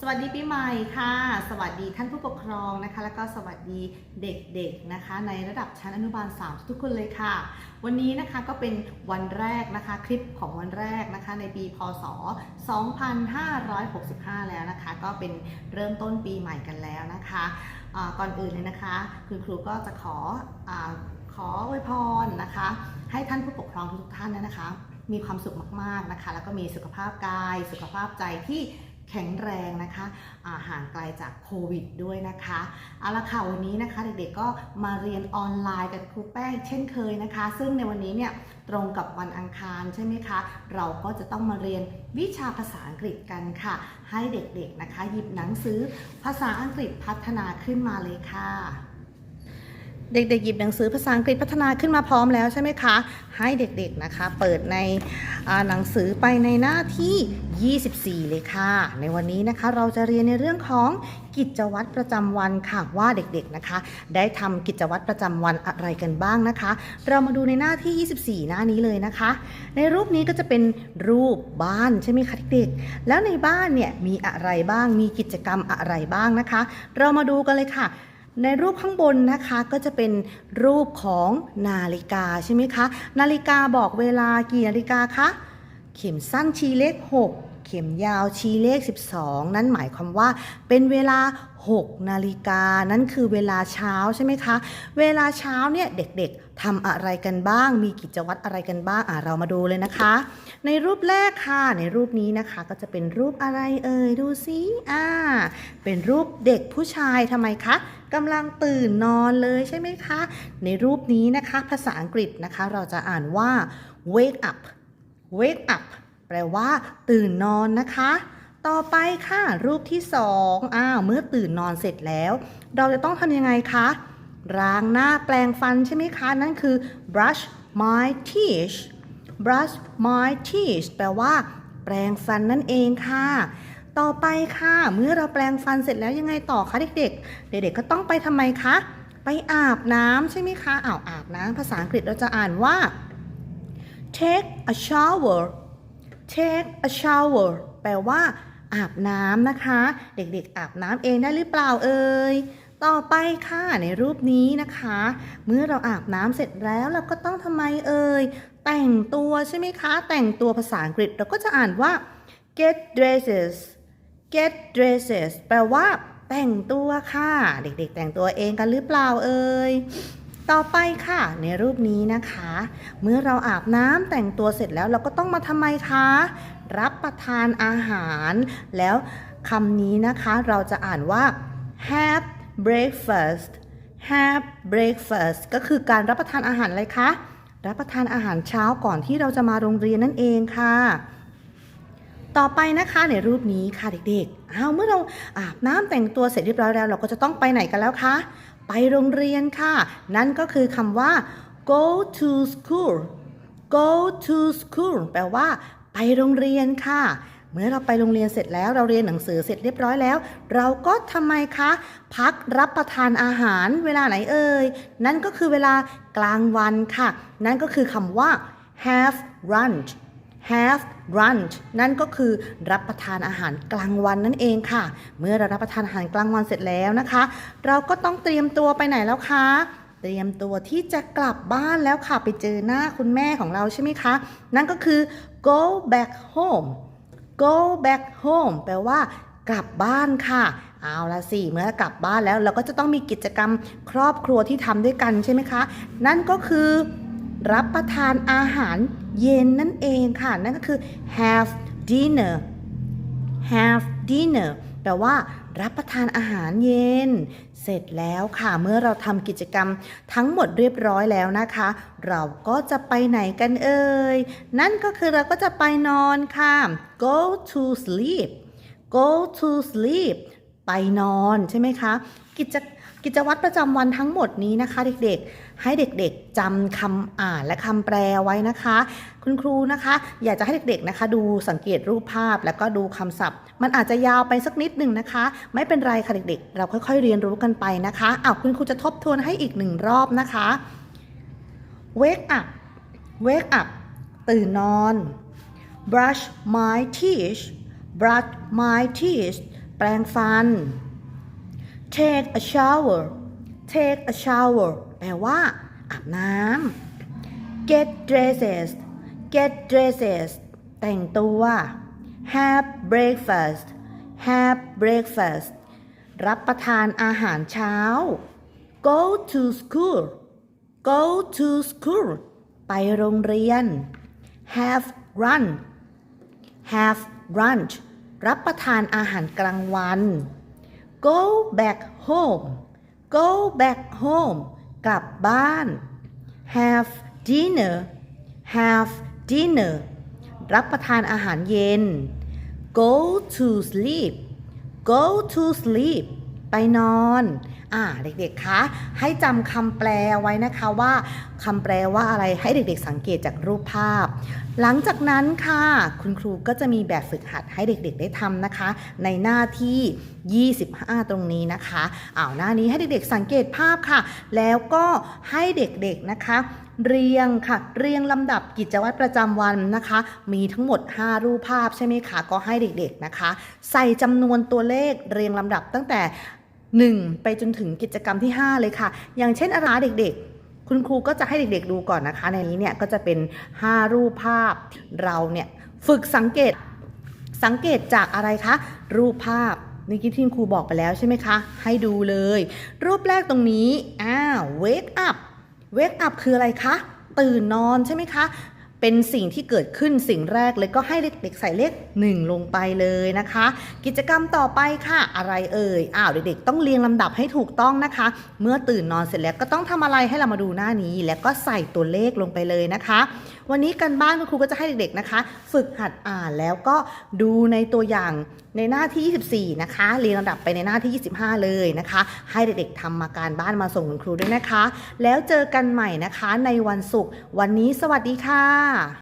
สวัสดีปีใหม่ค่ะ สวัสดีท่านผู้ปกครองนะคะ แล้วก็สวัสดีเด็กๆนะคะ ในระดับชั้นอนุบาล 3 ทุกคนเลยค่ะ วันนี้นะคะก็เป็นวันแรกนะคะคลิปของวันแรกนะคะ ในปีพศ 2565 แล้วนะคะ ก็เป็นเริ่มต้นปีใหม่กันแล้วนะคะอ่าก่อนอื่นเลยนะคะ คุณครูก็จะขออขออวยพรนะคะ ให้ท่านผู้ปกครองทุกท่านนะคะ มีความสุขมากๆนะคะ แล้วก็มีสุขภาพกาย สุขภาพใจที่ แข็งแรงนะคะาห่างไกลจากโควิดด้วยนะคะเอาละค่ะวันนี้นะคะเด็กๆก็มาเรียนออนไลน์กับครูแป้งเช่นเคยนะคะ ซึ่งในวันนี้เนี่ยตรงกับวันอังคารใช่ไหมคะ เราก็จะต้องมาเรียนวิชาภาษาอังกฤษกันค่ะ ให้เด็กๆนะคะ หยิบหนังสือภาษาอังกฤษพัฒนาขึ้นมาเลยค่ะ เด็กๆหยิบหนังสือภาษาอังกฤษพัฒนาขึ้นมาพร้อมแล้วใช่ไหมคะ ให้เด็กๆนะคะ เปิดในหนังสือไปในหน้าที่ 24 เลยค่ะ ในวันนี้นะคะเราจะเรียนในเรื่องของกิจวัตรประจำวันค่ะว่าเด็กๆนะคะ ได้ทำกิจวัตรประจำวันอะไรกันบ้างนะคะ เรามาดูในหน้าที่ 24 หน้านี้เลยนะคะ ในรูปนี้ก็จะเป็นรูปบ้านใช่ไหมคะเด็กๆแล้วในบ้านเนี่ยมีอะไรบ้างมีกิจกรรมอะไรบ้างนะคะ เรามาดูกันเลยค่ะ ในรูปข้างบนนะคะก็จะเป็นรูปของนาฬิกาใช่ไหมคะ นาฬิกาบอกเวลากี่นาฬิกาคะ เข็มสั้นชี้เลข6 เข็มยาวชี้เลข 12 นั่นหมายความว่าเป็นเวลา 6 นาฬิกา นั่นคือเวลาเช้าใช่ไหมคะ เวลาเช้าเนี่ยเด็กๆทำอะไรกันบ้าง มีกิจวัตรอะไรกันบ้างอะเรามาดูเลยนะคะ ในรูปแรกค่ะ ในรูปนี้นะคะ ก็จะเป็นรูปอะไรเอ่ย ดูซิอ่า เป็นรูปเด็กผู้ชายทำไมคะกำลังตื่นนอนเลยใช่ไหมคะ ในรูปนี้นะคะ ภาษาอังกฤษนะคะ เราจะอ่านว่า wake up wake up แปลว่า ตื่นนอนนะคะ ต่อไปค่ะ รูปที่สองอ้าวเมื่อตื่นนอนเสร็จแล้ว เราจะต้องทำยังไงคะล้างหน้าแปลงฟันใช่ไหมคะ นั่นคือ brush my teeth brush my teeth แปลว่า แปลงฟันนั่นเองค่ะ ต่อไปค่ะ เมื่อเราแปลงฟันเสร็จแล้วยังไงต่อคะเด็กๆ เด็กๆก็ต้องไปทำไมคะ ไปอาบน้ำใช่ไหมคะอ้าวอาบน้ำภาษาอังกฤษเราจะอ่านว่า take a shower take a shower แปลว่า อาบน้ำนะคะ เด็กๆอาบน้ำเองได้หรือเปล่าเอ่ยต่อไปค่ะในรูปนี้นะคะ เมื่อเราอาบน้ำเสร็จแล้วเราก็ต้องทำไมเอ่ยแต่งตัวใช่ไหมคะ แต่งตัวภาษาอังกฤษเราก็จะอ่านว่า get dresses get dresses แปลว่า แต่งตัวค่ะ เด็กๆ แต่งตัวเองกันหรือเปล่าเอ่ย ต่อไปค่ะ ในรูปนี้นะคะ เมื่อเราอาบน้ำแต่งตัวเสร็จแล้วเราก็ต้องมาทำไมคะ รับประทานอาหาร แล้วคำนี้นะคะเราจะอ่านว่า have breakfast have breakfast ก็คือการรับประทานอาหารอะไรคะ รับประทานอาหารเช้าก่อนที่เราจะมาโรงเรียนนั่นเองค่ะ ต่อไปนะคะในรูปนี้ค่ะเด็กๆอ้าเมื่อเราอาบน้ำแต่งตัวเสร็จเรียบร้อยแล้ว เราก็จะต้องไปไหนกันแล้วคะ ไปโรงเรียนค่ะ นั่นก็คือคำว่า go to school go to school แปลว่า ไปโรงเรียนค่ะ เมื่อเราไปโรงเรียนเสร็จแล้ว เราเรียนหนังสือเสร็จเรียบร้อยแล้ว เราก็ทำไมคะ พักรับประทานอาหารเวลาไหนเอ่ย นั่นก็คือเวลากลางวันค่ะ นั่นก็คือคำว่า have lunch have lunch นั่นก็คือรับประทานอาหารกลางวันนั่นเองค่ะ เมื่อเรารับประทานอาหารกลางวันเสร็จแล้วนะคะ เราก็ต้องเตรียมตัวไปไหนแล้วคะเตรียมตัวที่จะกลับบ้านแล้วค่ะ ไปเจอหน้าคุณแม่ของเราใช่ไหมคะ นั่นก็คือ go back home go back home แปลว่ากลับบ้านค่ะ เอาละสิ เมื่อกลับบ้านแล้วเราก็จะต้องมีกิจกรรมครอบครัวที่ทำด้วยกันใช่ไหมคะ นั่นก็คือ รับประทานอาหาร เย็นนั่นเองค่ะ นั่นก็คือ have dinner have dinner แปลว่ารับประทานอาหารเย็น เสร็จแล้วค่ะ เมื่อเราทำกิจกรรมทั้งหมดเรียบร้อยแล้วนะคะ เราก็จะไปไหนกันเอ่ย นั่นก็คือเราก็จะไปนอนค่ะ go to sleep go to sleep ไปนอนใช่ไหมคะ กิจก กิจวัตรประจำวันทั้งหมดนี้นะคะ เด็กๆ ให้เด็กๆจำคำอ่านและคำแปลไว้นะคะ คุณครูนะคะ อยากจะให้เด็กๆนะคะ ดูสังเกตรูปภาพแล้วก็ดูคำศัพท์ มันอาจจะยาวไปสักนิดหนึ่งนะคะ ไม่เป็นไรค่ะเด็กๆ เราค่อยๆเรียนรู้กันไปนะคะอ้าวคุณครูจะทบทวนให้อีกหนึ่งรอบนะคะ wake up wake up ตื่นนอน brush my teeth brush my teeth แปรงฟัน take a shower take a shower แปลว่า อาบน้ำ get dresses get dresses แต่งตัว have breakfast have breakfast รับประทานอาหารเช้า go to school go to school ไปโรงเรียน have run have lunch รับประทานอาหารกลางวัน go back home go back home กลับบ้าน have dinner have dinner รับประทานอาหารเย็น go to sleep go to sleep ไปนอน อ่าเด็กๆ คะ ให้จำคำแปลไว้นะคะว่าคำแปลว่าอะไร ให้เด็กๆ สังเกตจากรูปภาพ หลังจากนั้นค่ะ คุณครูก็จะมีแบบฝึกหัดให้เด็กๆ ได้ทำนะคะ ในหน้าที่ 25 ตรงนี้นะคะอ้าวหน้านี้ให้เด็กๆ สังเกตภาพค่ะ แล้วก็ให้เด็กๆ นะคะ เรียงค่ะ เรียงลำดับกิจวัตรประจำวันนะคะ มีทั้งหมด 5 รูปภาพใช่ไหมคะ ก็ให้เด็กๆ นะคะ ใส่จำนวนตัวเลขเรียงลำดับตั้งแต่ 1 ไปจนถึงกิจกรรมที่ 5 เลยค่ะ อย่างเช่นอะไรเด็กๆ คุณครูก็จะให้เด็กๆดูก่อนนะคะ ในนี้เนี่ยก็จะเป็น 5 รูปภาพเราเนี่ยฝึกสังเกตสังเกตจากอะไรคะ รูปภาพเมื่อกี้ที่คุณครูบอกไปแล้วใช่ไหมคะ ให้ดูเลย รูปแรกตรงนี้อ้าว wake up wake up คืออะไรคะ ตื่นนอนใช่ไหมคะ เป็นสิ่งที่เกิดขึ้นสิ่งแรกเลยก็ให้เด็กๆใส่เลข 1 ลงไปเลยนะคะ กิจกรรมต่อไปค่ะอะไรเอ่ยอ้าวเด็กๆต้องเรียงลำดับให้ถูกต้องนะคะ เมื่อตื่นนอนเสร็จแล้วก็ต้องทำอะไรให้เรามาดูหน้านี้ แล้วก็ใส่ตัวเลขลงไปเลยนะคะ วันนี้กันบ้านคุณครูก็จะให้เด็กๆนะคะ ฝึกหัดอ่านแล้วก็ดูในตัวอย่างในหน้าที่ 24 นะคะเรียงลำดับไปในหน้าที่ 25 เลยนะคะ ให้เด็กๆทำมาการบ้านมาส่งคุณครูด้วยนะคะ แล้วเจอกันใหม่นะคะในวันศุกร์วันนี้สวัสดีค่ะ